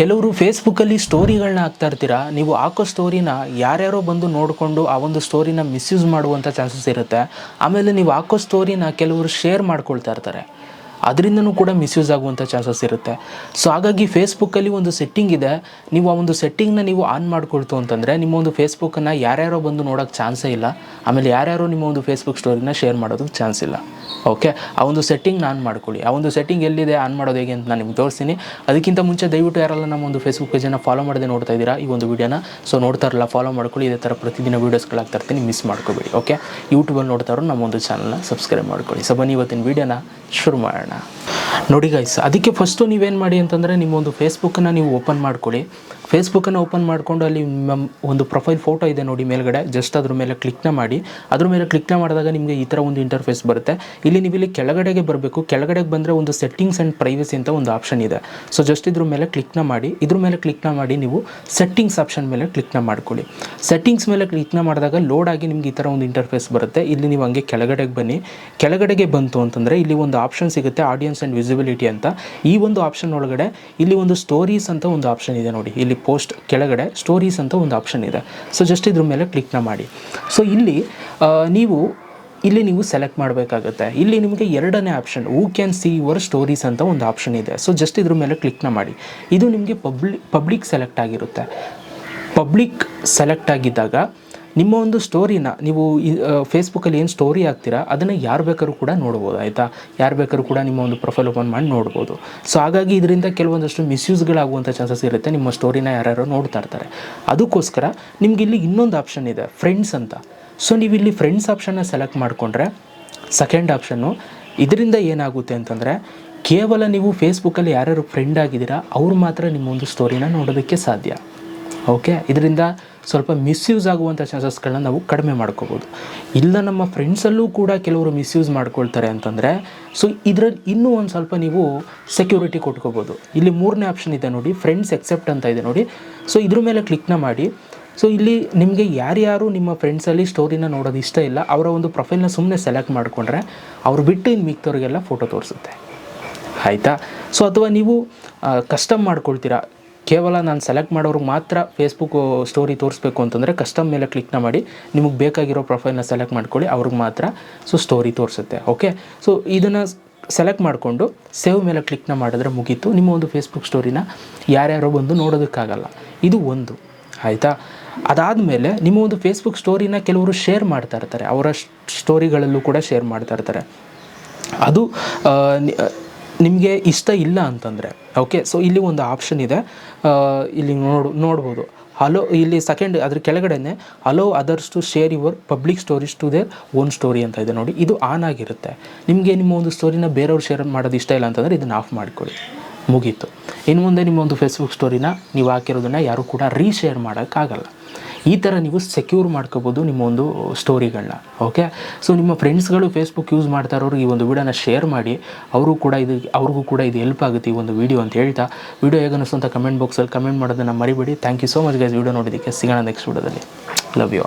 ಕೆಲವರು ಫೇಸ್ಬುಕ್ಕಲ್ಲಿ ಸ್ಟೋರಿಗಳನ್ನ ಹಾಕ್ತಾ ಇರ್ತೀರಾ? ನೀವು ಹಾಕೋ ಸ್ಟೋರಿನ ಯಾರ್ಯಾರೋ ಬಂದು ನೋಡಿಕೊಂಡು ಆ ಒಂದು ಸ್ಟೋರಿನ ಮಿಸ್ಯೂಸ್ ಮಾಡುವಂಥ ಚಾನ್ಸಸ್ ಇರುತ್ತೆ. ಆಮೇಲೆ ನೀವು ಹಾಕೋ ಸ್ಟೋರಿನ ಕೆಲವರು ಶೇರ್ ಮಾಡ್ಕೊಳ್ತಾ ಇರ್ತಾರೆ. ಅದರಿಂದನೂ ಕೂಡ ಮಿಸ್ಯೂಸ್ ಆಗುವಂಥ ಚಾನ್ಸಸ್ ಇರುತ್ತೆ. ಸೊ ಹಾಗಾಗಿ ಫೇಸ್ಬುಕ್ಕಲ್ಲಿ ಒಂದು ಸೆಟ್ಟಿಂಗ್ ಇದೆ. ನೀವು ಆ ಒಂದು ಸೆಟ್ಟಿಂಗ್ನ ನೀವು ಆನ್ ಮಾಡಿಕೊಳ್ತು ಅಂತಂದರೆ ನಿಮ್ಮ ಒಂದು ಫೇಸ್ಬುಕ್ಕನ್ನು ಯಾರ್ಯಾರೋ ಬಂದು ನೋಡೋಕ್ಕೆ ಚಾನ್ಸೇ ಇಲ್ಲ. ಆಮೇಲೆ ಯಾರ್ಯಾರೋ ನಿಮ್ಮ ಒಂದು ಫೇಸ್ಬುಕ್ ಸ್ಟೋರಿನ ಶೇರ್ ಮಾಡೋದಕ್ಕೆ ಚಾನ್ಸ್ ಇಲ್ಲ. ಓಕೆ ಆ ಒಂದು ಸೆಟ್ಟಿಂಗ್ನ ಆನ್ ಮಾಡ್ಕೊಳ್ಳಿ. ಆ ಒಂದು ಸೆಟ್ಟಿಂಗ್ ಎಲ್ಲಿದೆ ಆನ್ ಮಾಡೋದು ಹೇಗೆ ಅಂತ ನಾನು ನಿಮ್ಗೆ ತೋರಿಸ್ತೀನಿ. ಅದಕ್ಕಿಂತ ಮುಂಚೆ ದಯವಿಟ್ಟು ಯಾರಲ್ಲ ನಮ್ಮ ಒಂದು ಫೇಸ್ಬುಕ್ ಪೇಜನ್ನು ಫಾಲೋ ಮಾಡದೆ ನೋಡ್ತಾ ಇದ್ದೀರಾ ಈ ಒಂದು ವೀಡಿಯೋನ ಸೊ ನೋಡ್ತಾ ಇರಲ್ಲ ಫಾಲೋ ಮಾಡ್ಕೊಳ್ಳಿ. ಇದೇ ಥರ ಪ್ರತಿದಿನ ವೀಡಿಯೋಸ್ಗಳಾಗ್ತಾ ಇರ್ತೀನಿ ಮಿಸ್ ಮಾಡ್ಕೋಬೇಡಿ. ಓಕೆ ಯೂಟ್ಯೂಬಲ್ಲಿ ನೋಡ್ತಾರೋ ನಮ್ಮ ಒಂದು ಚಾನಲ್ನ ಸಬ್ಸ್ಕ್ರೈಬ್ ಮಾಡ್ಕೊಳ್ಳಿ. ಸೊ ಬನ್ನಿ ಇವತ್ತಿನ ವೀಡಿಯೋನ ಶುರು ಮಾಡೋಣ ನೋಡಿ ಗೈಸ್ ಅದಕ್ಕೆ ಫಸ್ಟು ನೀವೇನು ಮಾಡಿ ಅಂತಂದರೆ ನಿಮ್ಮ ಒಂದು ಫೇಸ್ಬುಕ್ಕನ್ನು ನೀವು ಓಪನ್ ಮಾಡ್ಕೊಳ್ಳಿ. ಫೇಸ್ಬುಕ್ಕನ್ನು ಓಪನ್ ಮಾಡಿಕೊಂಡು ಅಲ್ಲಿ ನಿಮ್ಮ ಒಂದು ಪ್ರೊಫೈಲ್ ಫೋಟೋ ಇದೆ ನೋಡಿ ಮೇಲ್ಗಡೆ ಜಸ್ಟ್ ಅದ್ರ ಮೇಲೆ ಕ್ಲಿಕ್ನ ಮಾಡಿ. ಅದ್ರ ಮೇಲೆ ಕ್ಲಿಕ್ನ ಮಾಡಿದಾಗ ನಿಮಗೆ ಈ ಥರ ಒಂದು ಇಂಟರ್ಫೇಸ್ ಬರುತ್ತೆ. ಇಲ್ಲಿ ನೀವು ಇಲ್ಲಿ ಕೆಳಗಡೆಗೆ ಬರಬೇಕು, ಕೆಳಗಡೆಗೆ ಬಂದರೆ ಒಂದು ಸೆಟ್ಟಿಂಗ್ಸ್ ಆ್ಯಂಡ್ ಪ್ರೈವಸಿ ಅಂತ ಒಂದು ಆಪ್ಷನ್ ಇದೆ. ಸೊ ಜಸ್ಟ್ ಇದ್ರ ಮೇಲೆ ಕ್ಲಿಕ್ನ ಮಾಡಿ, ಇದ್ರ ಮೇಲೆ ಕ್ಲಿಕ್ನ ಮಾಡಿ ನೀವು ಸೆಟ್ಟಿಂಗ್ಸ್ ಆಪ್ಷನ್ ಮೇಲೆ ಕ್ಲಿಕ್ನ ಮಾಡ್ಕೊಳ್ಳಿ. ಸೆಟ್ಟಿಂಗ್ಸ್ ಮೇಲೆ ಕ್ಲಿಕ್ನ ಮಾಡಿದಾಗ ಲೋಡ್ ಆಗಿ ನಿಮ್ಗೆ ಈ ಥರ ಒಂದು ಇಂಟರ್ಫೇಸ್ ಬರುತ್ತೆ. ಇಲ್ಲಿ ನೀವು ಹಂಗೆ ಕೆಳಗಡೆಗೆ ಬನ್ನಿ. ಕೆಳಗಡೆಗೆ ಬಂತು ಅಂತಂದರೆ ಇಲ್ಲಿ ಒಂದು ಆಪ್ಷನ್ ಸಿಗುತ್ತೆ ಆಡಿಯನ್ಸ್ ಆ್ಯಂಡ್ ವಿಸಿಬಿಲಿಟಿ ಅಂತ. ಈ ಒಂದು ಆಪ್ಷನ್ ಒಳಗಡೆ ಇಲ್ಲಿ ಒಂದು ಸ್ಟೋರೀಸ್ ಅಂತ ಒಂದು ಆಪ್ಷನ್ ಇದೆ ನೋಡಿ. ಇಲ್ಲಿ ಪೋಸ್ಟ್ ಕೆಳಗಡೆ ಸ್ಟೋರೀಸ್ ಅಂತ ಒಂದು ಆಪ್ಷನ್ ಇದೆ. ಸೊ ಜಸ್ಟ್ ಇದ್ರ ಮೇಲೆ ಕ್ಲಿಕ್ನ ಮಾಡಿ. ಸೊ ಇಲ್ಲಿ ನೀವು ಇಲ್ಲಿ ನೀವು ಸೆಲೆಕ್ಟ್ ಮಾಡಬೇಕಾಗುತ್ತೆ. ಇಲ್ಲಿ ನಿಮಗೆ ಎರಡನೇ option who can see your stories ಅಂತ ಒಂದು ಆಪ್ಷನ್ ಇದೆ. ಸೊ ಜಸ್ಟ್ ಇದ್ರ ಮೇಲೆ ಕ್ಲಿಕ್ನ ಮಾಡಿ. ಇದು ನಿಮಗೆ ಪಬ್ಲಿ ಪಬ್ಲಿಕ್ ಸೆಲೆಕ್ಟ್ ಆಗಿರುತ್ತೆ. ಪಬ್ಲಿಕ್ ಸೆಲೆಕ್ಟ್ ಆಗಿದ್ದಾಗ ನಿಮ್ಮ ಒಂದು ಸ್ಟೋರಿನ ನೀವು ಫೇಸ್ಬುಕ್ಕಲ್ಲಿ ಏನು ಸ್ಟೋರಿ ಹಾಕ್ತೀರಾ, ಅದನ್ನು ಯಾರು ಬೇಕಾದ್ರೂ ಕೂಡ ನೋಡ್ಬೋದು, ಆಯಿತಾ? ಯಾರು ಬೇಕಾದ್ರೂ ಕೂಡ ನಿಮ್ಮ ಒಂದು ಪ್ರೊಫೈಲ್ ಓಪನ್ ಮಾಡಿ ನೋಡ್ಬೋದು. ಸೊ ಹಾಗಾಗಿ ಇದರಿಂದ ಕೆಲವೊಂದಷ್ಟು ಮಿಸ್ಯೂಸ್ಗಳಾಗುವಂಥ ಚಾನ್ಸಸ್ ಇರುತ್ತೆ ನಿಮ್ಮ ಸ್ಟೋರಿನ ಯಾರ್ಯಾರೋ ನೋಡ್ತಾ ಇರ್ತಾರೆ. ಅದಕ್ಕೋಸ್ಕರ ನಿಮ್ಗೆ ಇಲ್ಲಿ ಇನ್ನೊಂದು ಆಪ್ಷನ್ ಇದೆ ಫ್ರೆಂಡ್ಸ್ ಅಂತ. ಸೊ ನೀವು ಇಲ್ಲಿ ಫ್ರೆಂಡ್ಸ್ ಆಪ್ಷನ್ನ ಸೆಲೆಕ್ಟ್ ಮಾಡಿಕೊಂಡ್ರೆ ಸೆಕೆಂಡ್ ಆಪ್ಷನ್ನು ಇದರಿಂದ ಏನಾಗುತ್ತೆ ಅಂತಂದರೆ, ಕೇವಲ ನೀವು ಫೇಸ್ಬುಕ್ಕಲ್ಲಿ ಯಾರ್ಯಾರು ಫ್ರೆಂಡ್ ಆಗಿದ್ದೀರಾ, ಅವ್ರು ಮಾತ್ರ ನಿಮ್ಮ ಒಂದು ಸ್ಟೋರಿನ ನೋಡೋದಕ್ಕೆ ಸಾಧ್ಯ. ಓಕೆ ಇದರಿಂದ ಸ್ವಲ್ಪ ಮಿಸ್ಯೂಸ್ ಆಗುವಂಥ ಚಾನ್ಸಸ್ಗಳನ್ನ ನಾವು ಕಡಿಮೆ ಮಾಡ್ಕೋಬೋದು. ಇಲ್ಲ ನಮ್ಮ ಫ್ರೆಂಡ್ಸಲ್ಲೂ ಕೂಡ ಕೆಲವರು ಮಿಸ್ಯೂಸ್ ಮಾಡ್ಕೊಳ್ತಾರೆ ಅಂತಂದರೆ ಸೊ ಇದರಲ್ಲಿ ಇನ್ನೂ ಒಂದು ಸ್ವಲ್ಪ ನೀವು ಸೆಕ್ಯೂರಿಟಿ ಕೊಟ್ಕೋಬೋದು. ಇಲ್ಲಿ ಮೂರನೇ ಆಪ್ಷನ್ ಇದೆ ನೋಡಿ ಫ್ರೆಂಡ್ಸ್ ಎಕ್ಸೆಪ್ಟ್ ಅಂತ ಇದೆ ನೋಡಿ. ಸೊ ಇದ್ರ ಮೇಲೆ ಕ್ಲಿಕ್ನ ಮಾಡಿ. ಸೊ ಇಲ್ಲಿ ನಿಮಗೆ ಯಾರ್ಯಾರು ನಿಮ್ಮ ಫ್ರೆಂಡ್ಸಲ್ಲಿ ಸ್ಟೋರಿನ ನೋಡೋದು ಇಷ್ಟ ಇಲ್ಲ, ಅವರ ಒಂದು ಪ್ರೊಫೈಲ್ನ ಸುಮ್ಮನೆ ಸೆಲೆಕ್ಟ್ ಮಾಡಿಕೊಂಡ್ರೆ, ಅವ್ರು ಬಿಟ್ಟು ಇನ್ನು ಮಿಕ್ತವ್ರಿಗೆಲ್ಲ ಫೋಟೋ ತೋರಿಸುತ್ತೆ. ಆಯಿತಾ? ಸೊ ಅಥವಾ ನೀವು ಕಸ್ಟಮ್ ಮಾಡ್ಕೊಳ್ತೀರಾ? ಕೇವಲ ನಾನು ಸೆಲೆಕ್ಟ್ ಮಾಡೋರಿಗೆ ಮಾತ್ರ ಫೇಸ್ಬುಕ್ ಸ್ಟೋರಿ ತೋರಿಸ್ಬೇಕು ಅಂತಂದರೆ ಕಸ್ಟಮ್ ಮೇಲೆ ಕ್ಲಿಕ್ನ ಮಾಡಿ ನಿಮಗೆ ಬೇಕಾಗಿರೋ ಪ್ರೊಫೈಲ್ನ ಸೆಲೆಕ್ಟ್ ಮಾಡ್ಕೊಳ್ಳಿ, ಅವ್ರಿಗೆ ಮಾತ್ರ ಸೊ ಸ್ಟೋರಿ ತೋರಿಸುತ್ತೆ ಓಕೆ ಸೊ ಇದನ್ನು ಸೆಲೆಕ್ಟ್ ಮಾಡಿಕೊಂಡು ಸೇವ್ ಮೇಲೆ ಕ್ಲಿಕ್ನ ಮಾಡಿದ್ರೆ ಮುಗೀತು. ನಿಮ್ಮ ಒಂದು ಫೇಸ್ಬುಕ್ ಸ್ಟೋರಿನ ಯಾರ್ಯಾರೋ ಬಂದು ನೋಡೋದಕ್ಕಾಗಲ್ಲ. ಇದು ಒಂದು, ಆಯಿತಾ? ಅದಾದಮೇಲೆ ನಿಮ್ಮ ಒಂದು ಫೇಸ್ಬುಕ್ ಸ್ಟೋರಿನ ಕೆಲವರು ಶೇರ್ ಮಾಡ್ತಾ ಇರ್ತಾರೆ, ಅವರ ಸ್ಟೋರಿಗಳಲ್ಲೂ ಕೂಡ ಶೇರ್ ಮಾಡ್ತಾ ಇರ್ತಾರೆ. ಅದು ನಿಮಗೆ ಇಷ್ಟ ಇಲ್ಲ ಅಂತಂದರೆ ಓಕೆ ಸೊ ಇಲ್ಲಿ ಒಂದು ಆಪ್ಷನ್ ಇದೆ. ಇಲ್ಲಿ ನೋಡು, ನೋಡ್ಬೋದು. ಹಲೋ ಇಲ್ಲಿ ಸೆಕೆಂಡ್ ಅದ್ರ ಕೆಳಗಡೆನೆ allow others to share your public stories to their own story ಅಂತ ಇದೆ ನೋಡಿ. ಇದು ಆನ್ ಆಗಿರುತ್ತೆ. ನಿಮಗೆ ನಿಮ್ಮ ಒಂದು ಸ್ಟೋರಿನ ಬೇರೆಯವ್ರು ಶೇರ್ ಮಾಡೋದು ಇಷ್ಟ ಇಲ್ಲ ಅಂತಂದರೆ, ಇದನ್ನು ಆಫ್ ಮಾಡ್ಕೊಳ್ಳಿ. ಮುಗೀತು. ಇನ್ನು ಮುಂದೆ ನಿಮ್ಮ ಒಂದು ಫೇಸ್ಬುಕ್ ಸ್ಟೋರಿನ ನೀವು ಹಾಕಿರೋದನ್ನ ಯಾರು ಕೂಡ ರೀಶೇರ್ ಮಾಡೋಕ್ಕಾಗಲ್ಲ. ಈ ಥರ ನೀವು ಸೆಕ್ಯೂರ್ ಮಾಡ್ಕೋಬೋದು ನಿಮ್ಮ ಒಂದು ಸ್ಟೋರಿಗಳನ್ನ ಓಕೆ ಸೊ ನಿಮ್ಮ ಫ್ರೆಂಡ್ಸ್ಗಳು ಫೇಸ್ಬುಕ್ ಯೂಸ್ ಮಾಡ್ತಾ ಇರೋರು ಈ ಒಂದು ವಿಡಿಯೋನ ಶೇರ್ ಮಾಡಿ, ಅವರು ಕೂಡ ಇದು, ಅವ್ರಿಗೂ ಕೂಡ ಇದು ಹೆಲ್ಪ್ ಆಗುತ್ತೆ ಈ ಒಂದು ವಿಡಿಯೋ ಅಂತ ಹೇಳ್ತಾ. ವಿಡಿಯೋ ಹೇಗೆ ಅನ್ನಿಸ್ತು ಅಂತ ಕಮೆಂಟ್ ಬಾಕ್ಸಲ್ಲಿ ಕಮೆಂಟ್ ಮಾಡೋದನ್ನು ಮರಿಬೇಡಿ. Thank you so much guys video ನೋಡೋದಕ್ಕೆ ಸಿಗೋಣ ನೆಕ್ಸ್ಟ್ ವಿಡಿಯೋದಲ್ಲಿ ಲವ್ ಯು